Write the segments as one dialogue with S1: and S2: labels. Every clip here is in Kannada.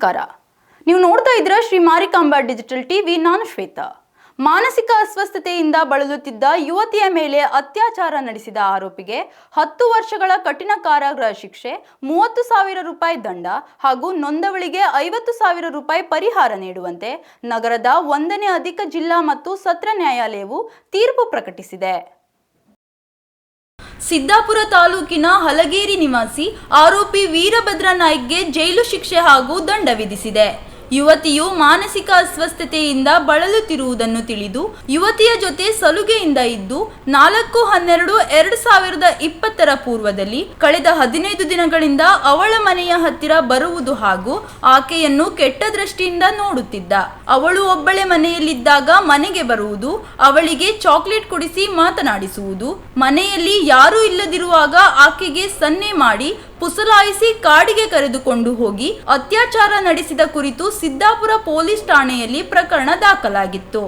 S1: ನಮಸ್ಕಾರ. ನೀವು ನೋಡ್ತಾ ಇದ್ರ ಶ್ರೀ ಮಾರಿಕಾಂಬಾ ಡಿಜಿಟಲ್ ಟಿವಿ, ನಾನು ಶ್ವೇತಾ. ಮಾನಸಿಕ ಅಸ್ವಸ್ಥತೆಯಿಂದ ಬಳಲುತ್ತಿದ್ದ ಯುವತಿಯ ಮೇಲೆ ಅತ್ಯಾಚಾರ ನಡೆಸಿದ ಆರೋಪಿಗೆ ಹತ್ತು ವರ್ಷಗಳ ಕಠಿಣ ಕಾರಾಗೃಹ ಶಿಕ್ಷೆ, ಮೂವತ್ತು ಸಾವಿರ ರೂಪಾಯಿ ದಂಡ ಹಾಗೂ ನೊಂದವಳಿಗೆ ಐವತ್ತು ಸಾವಿರ ರೂಪಾಯಿ ಪರಿಹಾರ ನೀಡುವಂತೆ ನಗರದ ಒಂದನೇ ಅಧಿಕ ಜಿಲ್ಲಾ ಮತ್ತು ಸತ್ರ ನ್ಯಾಯಾಲಯವು ತೀರ್ಪು ಪ್ರಕಟಿಸಿದೆ. ಸಿದ್ದಾಪುರ ತಾಲೂಕಿನ ಹಲಗೇರಿ ನಿವಾಸಿ ಆರೋಪಿ ವೀರಭದ್ರ ನಾಯ್ಕ್ಗೆ ಜೈಲು ಶಿಕ್ಷೆ ಹಾಗೂ ದಂಡ ವಿಧಿಸಿದೆ. ಯುವತಿಯು ಮಾನಸಿಕ ಅಸ್ವಸ್ಥತೆಯಿಂದ ಬಳಲುತ್ತಿರುವುದನ್ನು ತಿಳಿದು ಯುವತಿಯ ಜೊತೆ ಸಲುಗೆಯಿಂದ ಇದ್ದು ನಾಲ್ಕು ಹನ್ನೆರಡು ಎರಡು ಸಾವಿರದ ಇಪ್ಪತ್ತರ ಪೂರ್ವದಲ್ಲಿ ಕಳೆದ ಹದಿನೈದು ದಿನಗಳಿಂದ ಅವಳ ಮನೆಯ ಹತ್ತಿರ ಬರುವುದು ಹಾಗೂ ಆಕೆಯನ್ನು ಕೆಟ್ಟ ದೃಷ್ಟಿಯಿಂದ ನೋಡುತ್ತಿದ್ದ. ಅವಳು ಒಬ್ಬಳೆ ಮನೆಯಲ್ಲಿದ್ದಾಗ ಮನೆಗೆ ಬರುವುದು, ಅವಳಿಗೆ ಚಾಕ್ಲೇಟ್ ಕೊಡಿಸಿ ಮಾತನಾಡಿಸುವುದು, ಮನೆಯಲ್ಲಿ ಯಾರೂ ಇಲ್ಲದಿರುವಾಗ ಆಕೆಗೆ ಸನ್ನೆ ಮಾಡಿ ಪುಸಲಾಯಿಸಿ ಕಾಡಿಗೆ ಕರೆದುಕೊಂಡು ಹೋಗಿ ಅತ್ಯಾಚಾರ ನಡೆಸಿದ ಕುರಿತು ಸಿದ್ದಾಪುರ ಪೊಲೀಸ್ ಠಾಣೆಯಲ್ಲಿ ಪ್ರಕರಣ ದಾಖಲಾಗಿತ್ತು.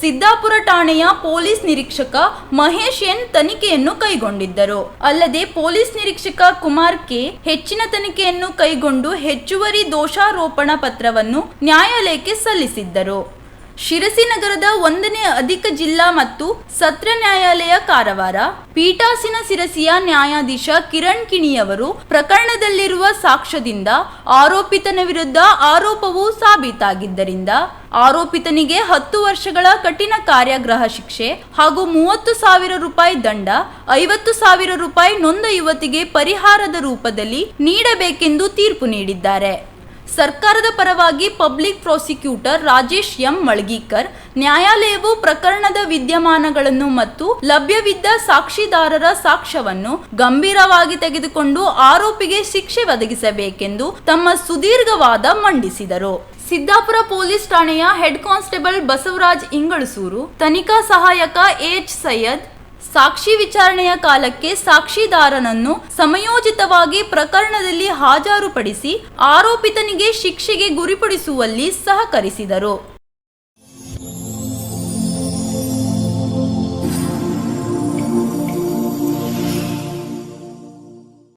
S1: ಸಿದ್ದಾಪುರ ಠಾಣೆಯ ಪೊಲೀಸ್ ನಿರೀಕ್ಷಕ ಮಹೇಶ್ ಎನ್ ತನಿಖೆಯನ್ನು ಕೈಗೊಂಡಿದ್ದರು. ಅಲ್ಲದೆ ಪೊಲೀಸ್ ನಿರೀಕ್ಷಕ ಕುಮಾರ್ ಕೆ ಹೆಚ್ಚಿನ ತನಿಖೆಯನ್ನು ಕೈಗೊಂಡು ಹೆಚ್ಚುವರಿ ದೋಷಾರೋಪಣ ಪತ್ರವನ್ನು ನ್ಯಾಯಾಲಯಕ್ಕೆ ಸಲ್ಲಿಸಿದ್ದರು. ಶಿರಸಿ ನಗರದ ಒಂದನೇ ಅಧಿಕ ಜಿಲ್ಲಾ ಮತ್ತು ಸತ್ರ ನ್ಯಾಯಾಲಯ ಕಾರವಾರ. ಪೀಠಾಸಿನ ಸಿರಸಿಯ ನ್ಯಾಯಾಧೀಶ ಕಿರಣ್ ಕಿಣಿಯವರು ಪ್ರಕರಣದಲ್ಲಿರುವ ಸಾಕ್ಷ್ಯದಿಂದ ಆರೋಪಿತನ ವಿರುದ್ಧ ಆರೋಪವು ಸಾಬೀತಾಗಿದ್ದರಿಂದ. ಆರೋಪಿತನಿಗೆ ಹತ್ತು ವರ್ಷಗಳ ಕಠಿಣ ಕಾರ್ಯಾಗ್ರಹ ಶಿಕ್ಷೆ ಹಾಗೂ ಮೂವತ್ತು ಸಾವಿರ ರೂಪಾಯಿ ದಂಡ, ಐವತ್ತು ಸಾವಿರ ರೂಪಾಯಿ ನೊಂದ ಯುವತಿಗೆ ಪರಿಹಾರದ ರೂಪದಲ್ಲಿ ನೀಡಬೇಕೆಂದು ತೀರ್ಪು ನೀಡಿದ್ದಾರೆ. ಸರ್ಕಾರದ ಪರವಾಗಿ public prosecutor Rajesh M Malagikar, ನ್ಯಾಯಾಲಯವು ಪ್ರಕರಣದ ವಿದ್ಯಮಾನಗಳನ್ನು ಮತ್ತು ಲಭ್ಯವಿದ್ದ ಸಾಕ್ಷಿದಾರರ ಸಾಕ್ಷ್ಯವನ್ನು ಗಂಭೀರವಾಗಿ ತೆಗೆದುಕೊಂಡು ಆರೋಪಿಗೆ ಶಿಕ್ಷೆ ಒದಗಿಸಬೇಕೆಂದು ತಮ್ಮ ಸುದೀರ್ಘವಾದ ಮಂಡಿಸಿದರು. ಸಿದ್ದಾಪುರ ಪೊಲೀಸ್ ಠಾಣೆಯ ಹೆಡ್ ಕಾನ್ಸ್ಟೇಬಲ್ ಬಸವರಾಜ್ ಇಂಗಳಸೂರು, ತನಿಖಾ ಸಹಾಯಕ ಎಚ್ ಸೈಯದ್ ಸಾಕ್ಷಿ ವಿಚಾರಣೆಯ ಕಾಲಕ್ಕೆ ಸಾಕ್ಷಿದಾರನನ್ನು ಸಮಯೋಚಿತವಾಗಿ ಪ್ರಕರಣದಲ್ಲಿ ಹಾಜರುಪಡಿಸಿ ಆರೋಪಿತನಿಗೆ ಶಿಕ್ಷೆಗೆ ಗುರಿಪಡಿಸುವಲ್ಲಿ ಸಹಕರಿಸಿದರು.